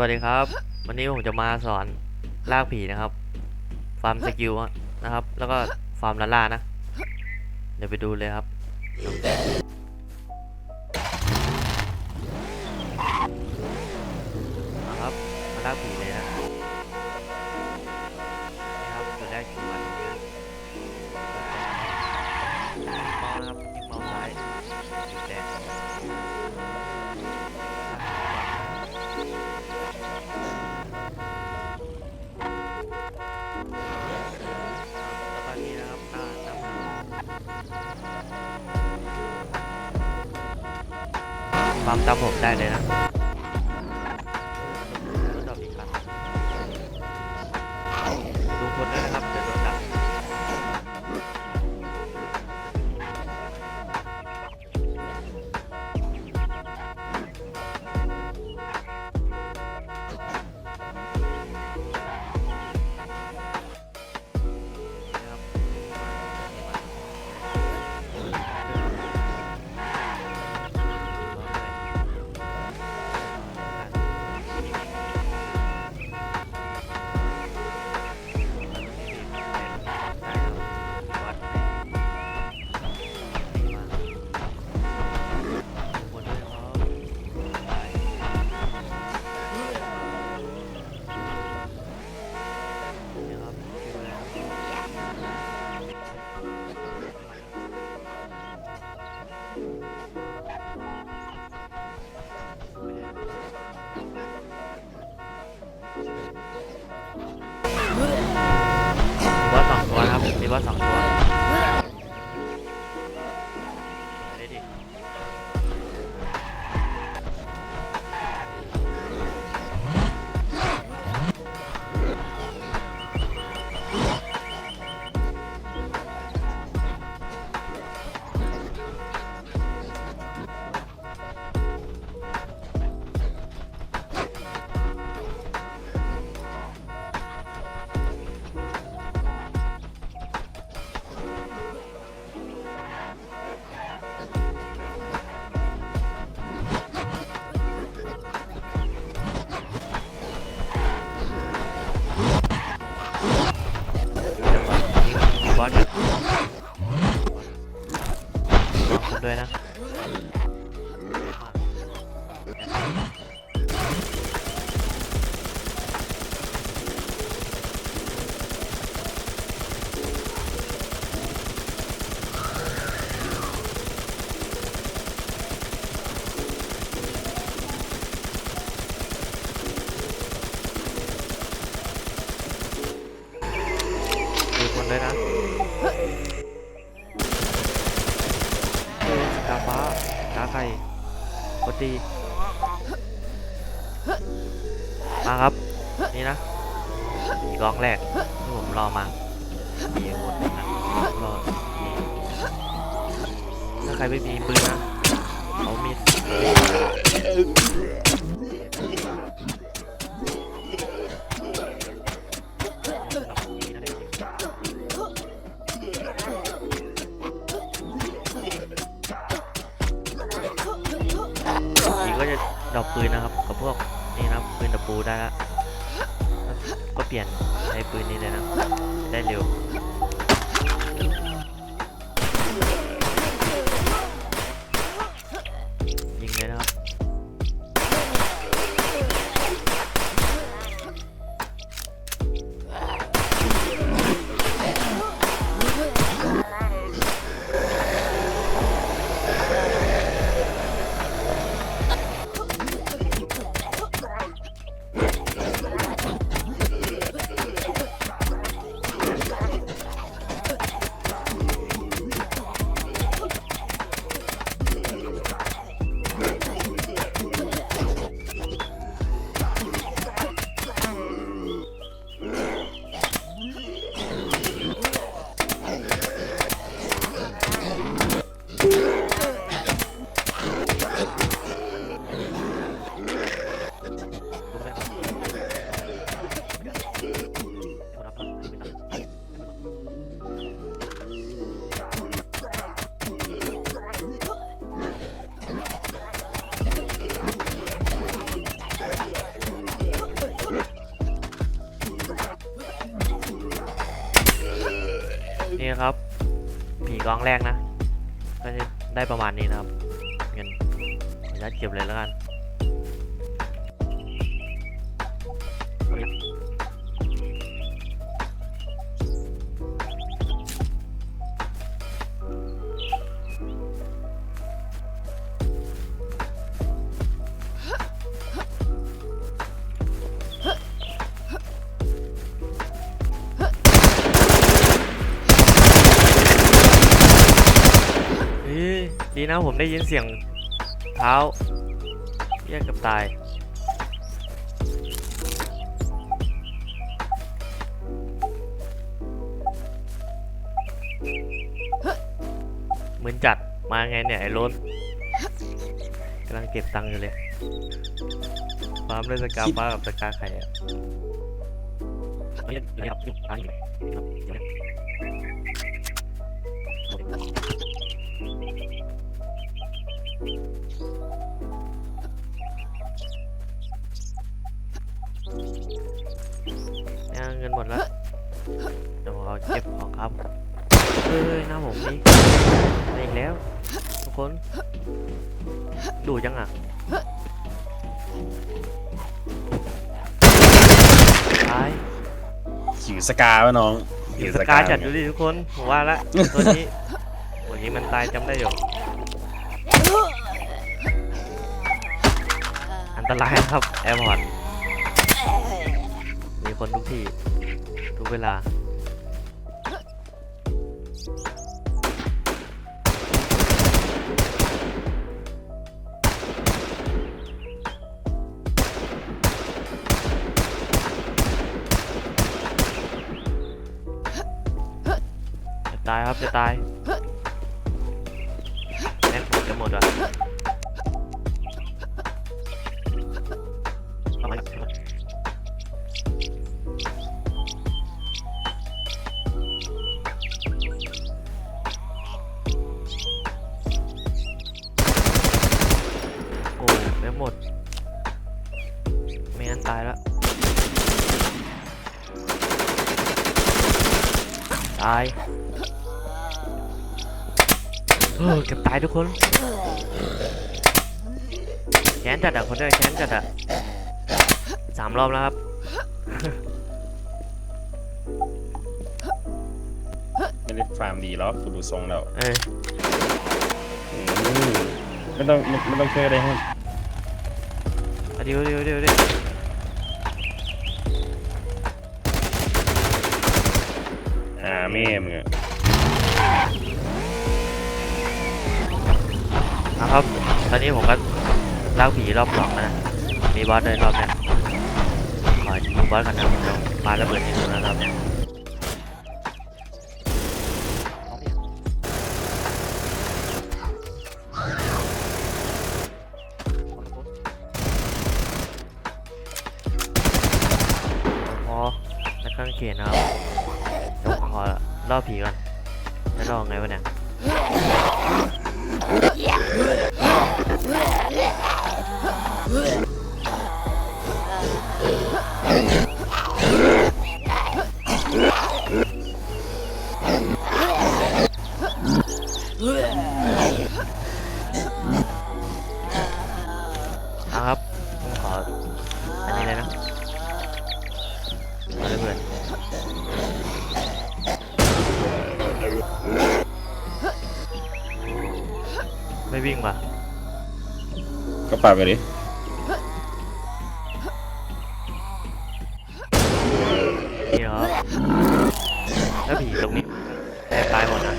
วัสดีครับ วันนี้ผมจะมาสอนลากผีนะครับ ฟาร์มสกิลนะครับ แล้วก็ฟาร์มลาล่านะ เดี๋ยวไปดูเลยครับนะครับมาลากผีเลยนะ ปั๊มตามผมได้เลยนะ ตัวนะค บอสอยู่ลองคนด้วยนะ มาครับ นี่นะอีกล็อกแรกที่ผมรอมามีหมดนะรอถ้าใครไม่มีปืนนะเอามีดอีกก็จะดอปปืนนะครับกับพวก ปูได้แล้วก็เปลี่ยนใช้ปืนนี้เลยนะ ได้เร็ว กองแรกนะ ก็จะได้ประมาณนี้นะครับ เงินยัดเก็บเลยแล้วกัน ดีนะผมได้ยินเสียงเท้าแยกกับตาย เหมือนจัดมาไงเนี่ย ไอ้โรนกำลังเก็บตังค์อยู่เลยฟาร์มด้วยสกาฟ้ากับสกาไข่อะ เฮ้ยอะไรครับร้านอยู่ไหนเนี่ยเงินหมดแล้วเดี๋ยวเราเก็บของครับเฮ้ยหน้าผมนี่มาอีกแล้ว ทุกคน ดูจังอะตายหิวสกาวะน้องอยู่สกาจัดดูดิทุกคนผมว่าละตัวนี้ตัวนี้มันตายจำได้อยู่ ตรายนะครับแอร์พอร์ตมีคนทุกที่ ทุกเวลาจะตายครับจะตายแม็กผมจะหมดอะ โอ้แม็กหมด ไม่งั้นตายแล้วตายเออเกือบตายทุกคนแค้นจัดอะคนเดียวแค้นจัดอะสามรอบแล้วครับไม่ได้ฟาร์มดีหรอกกูดูทรงแล้วเอออืมไม่ต้องไม่ไม่ต้องช่วยอะไรให้เอา เดี๋ยวเดี๋ยวเดี๋ยวเดี๋ยวหาแม่มึงอะนะครับ ตอนนี้ผมก็ลากผีรอบสองแล้วนะ มีบอสเลยรอบเนี้ยขอดูบอสกันนะผมจะปาระเบิดที่ดูนะครับพ แล้วก็เคนนะครับเดี๋ยวขอล่อผีก่อนจะล่อไงวะเนี่ย ไม่วิ่งป่ะก็ปาไปดินี่เหรอแล้วผีตรงนี้แต่ตายหมดนะ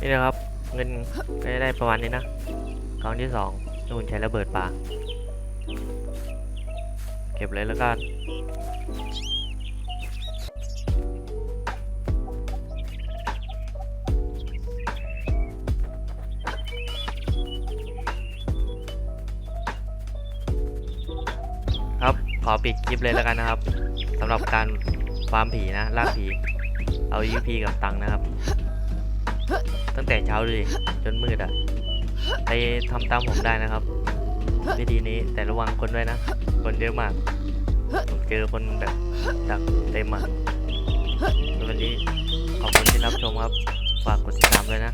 นี่นะครับ เงินก็จะได้ประมาณนี้นะกองที่สองนู่นใช้ระเบิดปลาเก็บเลยแล้วกัน ครับขอปิดคลิปเลยแล้วกันนะครับสำหรับการฟาร์มผีนะล่าผี เอา EP กับตังค์นะครับ ตั้งแต่เช้าเลยจนมืดอะไปทำตามผมได้นะครับ วิธีนี้แต่ระวังคนด้วยนะ คนเยอะมาก ผมเจอคนแบบดักเต็มอะวันนี้ขอบคุณที่รับชมครับ ฝากกดติดตามด้วยนะ